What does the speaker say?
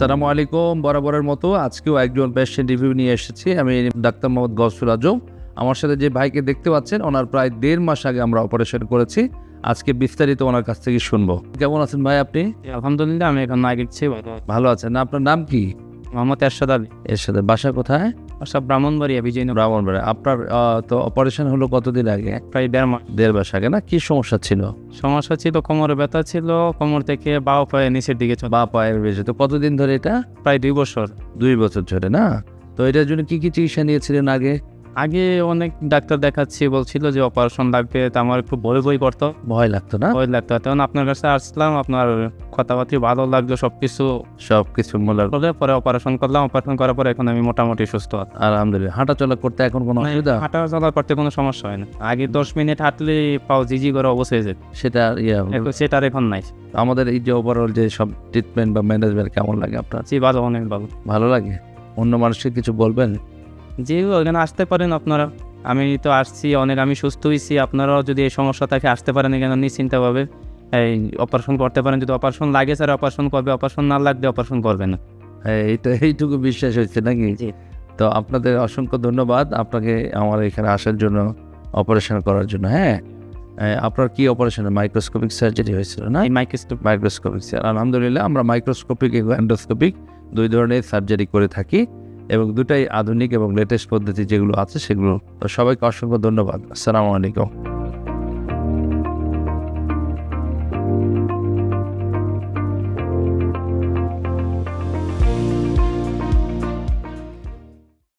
আসসালামু আলাইকুম বরাবরের মতো আজকেও একজন পেশেন্ট রিভিউ নিয়ে এসেছি। আমি ডাক্তার মোহাম্মদ গসুল আজম। আমার সাথে যে ভাইকে দেখতে পাচ্ছেন ওনার প্রায় দেড় মাস আগে আমরা অপারেশন করেছি। আজকে বিস্তারিত ওনার কাছ থেকে শুনব। কেমন আছেন ভাই আপনি? আলহামদুলিল্লাহ আমি এখন আগে। ভালো আছেন। আপনার নাম কি? মোহাম্মদ এরশাদ আলী। এরশাদ বাসা কোথায়? সব ব্রাহ্মণবাড়িয়া বিজয়নগর। ব্রাহ্মণবাড়ি আপনার তো অপারেশন হলো কতদিন আগে? প্রায় দেড় মাস। দেড় মাস আগে না? কি সমস্যা ছিল? সমস্যা ছিল কোমরে ব্যথা ছিল কোমর থেকে বা পায়ে নিচের দিকে বা পায়ের বেশি। তো কতদিন ধরে এটা? প্রায় দুই বছর। দুই বছর ধরে না? তো এটার জন্য কি কি চিকিৎসা নিয়েছিলেন আগে? আগে অনেক ডাক্তার দেখাচ্ছি বলছিল যে অপারেশন লাগবে তা আমার একটু ভয় ভয় করতো। ভয় লাগতো না? ভয় লাগতো তখন আপনার কাছে আসলাম আপনার কথাবার্তি ভালো লাগল সব কিছু সব কিছু মূলার করে পরে অপারেশন করলাম অপারেশন করার পরে এখন আমি মোটামুটি সুস্থ আছি। আলহামদুলিল্লাহ। হাঁটা চলা করতে এখন কোনো অসুবিধা? হাঁটা চলা করতে কোনো সমস্যা হয় না। আগে দশ মিনিট হাঁটলে পাও জিজি করে অবশ্যই হয়ে যেত। সেটা ইয়ে এখন সেটার এখন নাই। আমাদের এই যে ওভারঅল যে সব ট্রিটমেন্ট বা ম্যানেজমেন্ট কেমন লাগে আপনার? জি ভালো অনেক ভালো। ভালো লাগে? অন্য মানুষকে কিছু বলবেন? জি ওখানে আসতে পারেন আপনারা। আমি তো আসছি অনেক আমি সুস্থ হয়েছি। আপনারাও যদি এই সমস্যা থাকে আসতে পারেন এখানে নিশ্চিন্তভাবে এই অপারেশন করতে পারেন। যদি অপারেশন লাগে স্যার অপারেশন করবে অপারেশন না লাগলে অপারেশন করবে না। হ্যাঁ, এইটা এইটুকু বিশ্বাস হচ্ছে নাকি। তো আপনাদের অসংখ্য ধন্যবাদ আপনাকে আমার এখানে আসার জন্য অপারেশন করার জন্য। হ্যাঁ এ, আপনার কি অপারেশন মাইক্রোস্কোপিক সার্জারি হয়েছিল না? মাইক্রোস্কোপ মাইক্রোস্কোপিক আলহামদুলিল্লাহ আমরা মাইক্রোস্কোপিক এবং অ্যান্ডোস্কোপিক দুই ধরনের সার্জারি করে থাকি। এবং দুটাই আধুনিক এবং লেটেস্ট পদ্ধতি যেগুলো আছে সেগুলো। তো সবাইকে অসংখ্য ধন্যবাদ। আসসালামু আলাইকুম।